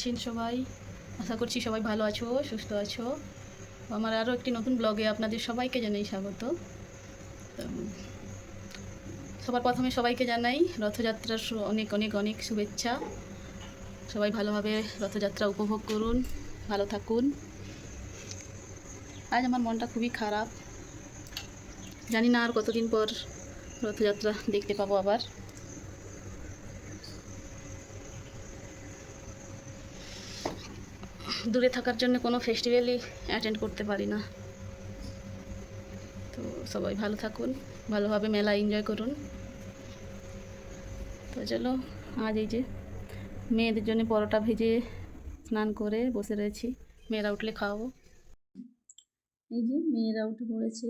আছেন সবাই? আশা করছি সবাই ভালো আছো, সুস্থ আছো। আমার আরও একটি নতুন ব্লগে আপনাদের সবাইকে জানাই স্বাগত। সবার প্রথমে সবাইকে জানাই, রথযাত্রার অনেক অনেক অনেক শুভেচ্ছা। সবাই ভালোভাবে রথযাত্রা উপভোগ করুন, ভালো থাকুন। আজ আমার মনটা খুবই খারাপ। জানি না আর কতদিন পর রথযাত্রা দেখতে পাবো আবার। দূরে থাকার জন্য কোনো ফেস্টিভ্যালই অ্যাটেন্ড করতে পারি না। তো সবাই ভালো থাকুন, ভালোভাবে মেলা এনজয় করুন। তো চলো, আজ এই যে মেয়েদের জন্য পরোটা ভেজে স্নান করে বসে রয়েছি, মেয়েরা উঠলে খাওয়াবো। এই যে মেয়েরা উঠে পড়েছে,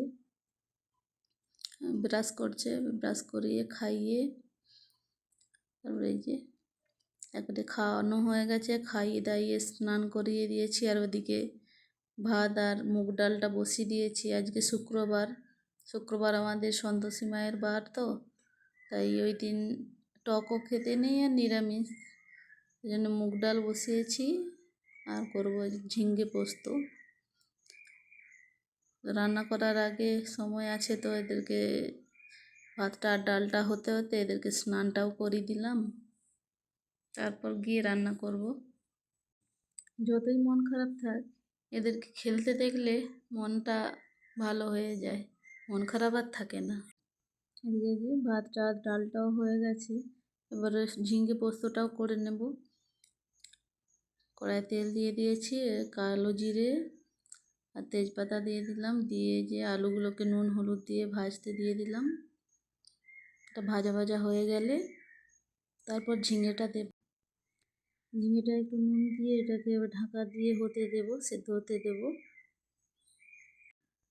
ব্রাশ করছে, ব্রাশ করিয়ে খাইয়ে, তারপরে এই যে একবারে খাওয়ানো হয়ে গেছে, খাইয়ে দাইয়ে স্নান করিয়ে দিয়েছি আর ওদিকে ভাত আর মুগ ডালটা বসিয়ে দিয়েছি। আজকে শুক্রবার শুক্রবার আমাদের সন্তোষী মায়ের বার তো, তাই ওই দিন টকও খেতে নেই আর নিরামিষ। এই জন্য মুগ ডাল বসিয়েছি আর করব ঝিঙ্গে পোস্ত। রান্না করার আগে সময় আছে তো এদেরকে ভাতটা আর ডালটা হতে হতে এদেরকে স্নানটাও করিয়ে দিলাম। তারপর গিয়ে রান্না করব। যতই মন খারাপ থাক এদেরকে খেলতে দেখলে মনটা ভালো হয়ে যায় মন খারাপ আর থাকে না। এদিকে যে ভাতটা আর ডালটাও হয়ে গেছে। এবারে ঝিঙ্গে পোস্তটাও করে নেব। কড়াই তেল দিয়ে দিয়েছি কালো জিরে আর তেজপাতা দিয়ে দিলাম। দিয়ে যে আলুগুলোকে নুন হলুদ দিয়ে ভাজতে দিয়ে দিলাম। এটা ভাজা ভাজা হয়ে গেলে তারপর ঝিঙেটা দেব। ঝিঙেটা একটু নুন দিয়ে এটাকে এবার ঢাকা দিয়ে হতে দেব সেদ্ধ হতে দেব।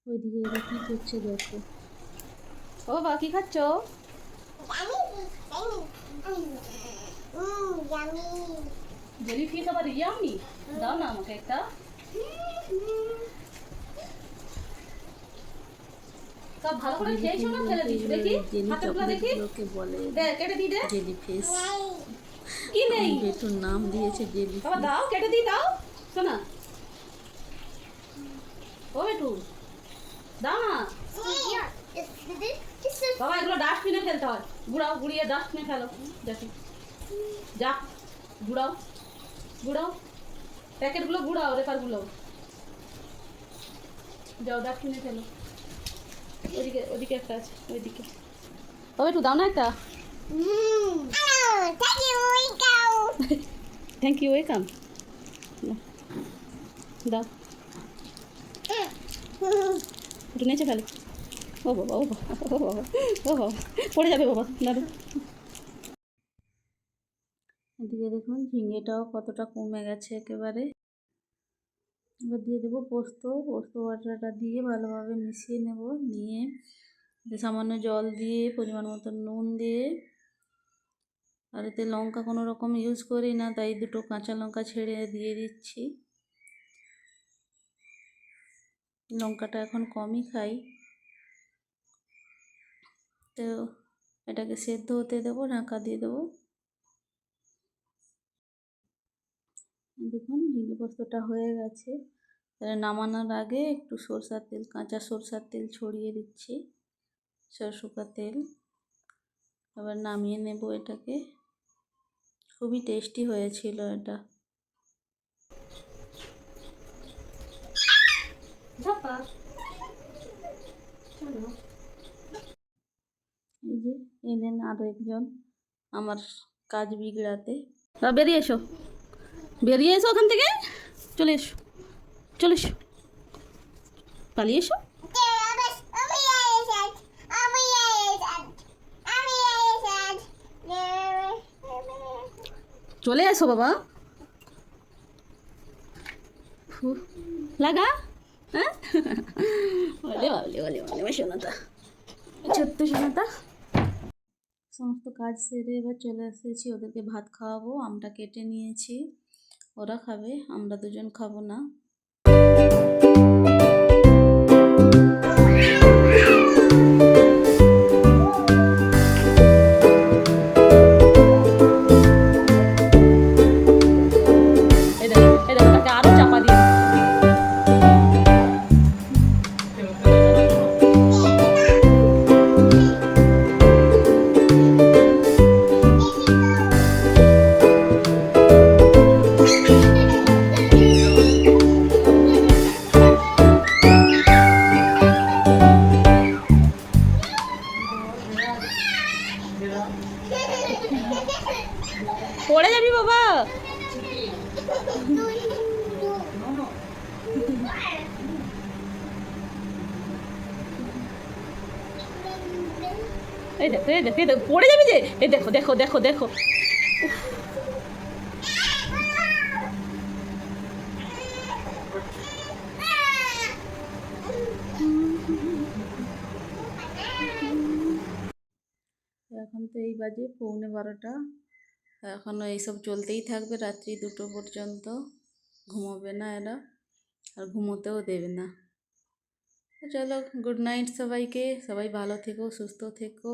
ওইদিকে এরা কী করছে দেখো। ও বা কী খাচ্ছ? জেলি ফিশ আবার ইয়ামি? দাও না আমাকে একটা। সব ভালো করে খেয়েছো না ফেলে দিয়েছ? দেখি হাতে দেখি। বলে দে কেটে দি। দে জেলিফিশ কি নেই? বেটুর নাম দিয়েছে জেলিফিশ বাবা দাও কেটে দি দাও। শোনা। ও বেটু দাও না। বাবা এগুলো ডাস্টবিনে ফেলতে হয়। গুড়াও গুড়িয়ে ডাস্টবিনে ফেলো। দেখি। যা গুড়াও গুড়াও। প্যাকেটগুলো গুড়াও রেপারগুলো যাও ডাস্টবিনে ফেলো। ওদিকে ওদিকে একটা আছে ওইদিকে। ও একটু দাও না একটা। থ্যাংক ইউ ওয়েলকাম দাও একটু নেচে ফেলো ও বাবা ও বাবা ও বাবা ও বাবা পড়ে যাবে বাবা দাদু এদিকে দেখুন ঝিঙেটাও কতটা কমে গেছে একেবারে। এবার দিয়ে দেবো পোস্ত। পোস্ত বাটাটা দিয়ে ভালোভাবে মিশিয়ে নেব। নিয়ে সামান্য জল দিয়ে পরিমাণ মতো নুন দিয়ে আর এতে লঙ্কা কোনো রকম ইউজ করি না, তাই দুটো কাঁচা লঙ্কা ছেড়ে দিয়ে দিচ্ছি। লঙ্কাটা এখন কমই খাই। তো এটাকে সেদ্ধ হতে দেবো, ঢাকা দিয়ে দেবো। দেখুন, ঝিঙে পোস্তটা হয়ে গেছে। তাহলে নামানোর আগে একটু সরষার তেল, কাঁচা সরষার তেল ছড়িয়ে দিচ্ছি। সরষুকা তেল। আবার নামিয়ে নেব এটাকে। খুবই টেস্টি হয়েছিল এটা। এই যে এলেন আরও একজন আমার কাজ বিগড়াতে। বেরিয়ে এসো। বেরিয়ে এসো ওখান থেকে। চলে এসো। চলে এসো। পালিয়ে এসো। চলে এসো বাবা। লাগা? হ্যাঁ? ছোট্ট শোনাতা সমস্ত কাজ সেরে এবার চলে এসেছি, ওদেরকে ভাত খাওয়াবো, আমটা কেটে নিয়েছি। ওরা খাবে, আমরা দুজন খাব না। দেখো দেখো দেখো পড়ে যাবি যে? এই দেখো দেখো দেখো দেখো। এখন তো এই বাজে পৌনে বারোটা। এখনও এইসব চলতেই থাকবে, রাত্রি দুটো পর্যন্ত। ঘুমোবে না এরা, আর ঘুমোতেও দেবে না। চলো গুড নাইট সবাইকে। সবাই ভালো থেকো, সুস্থ থেকো।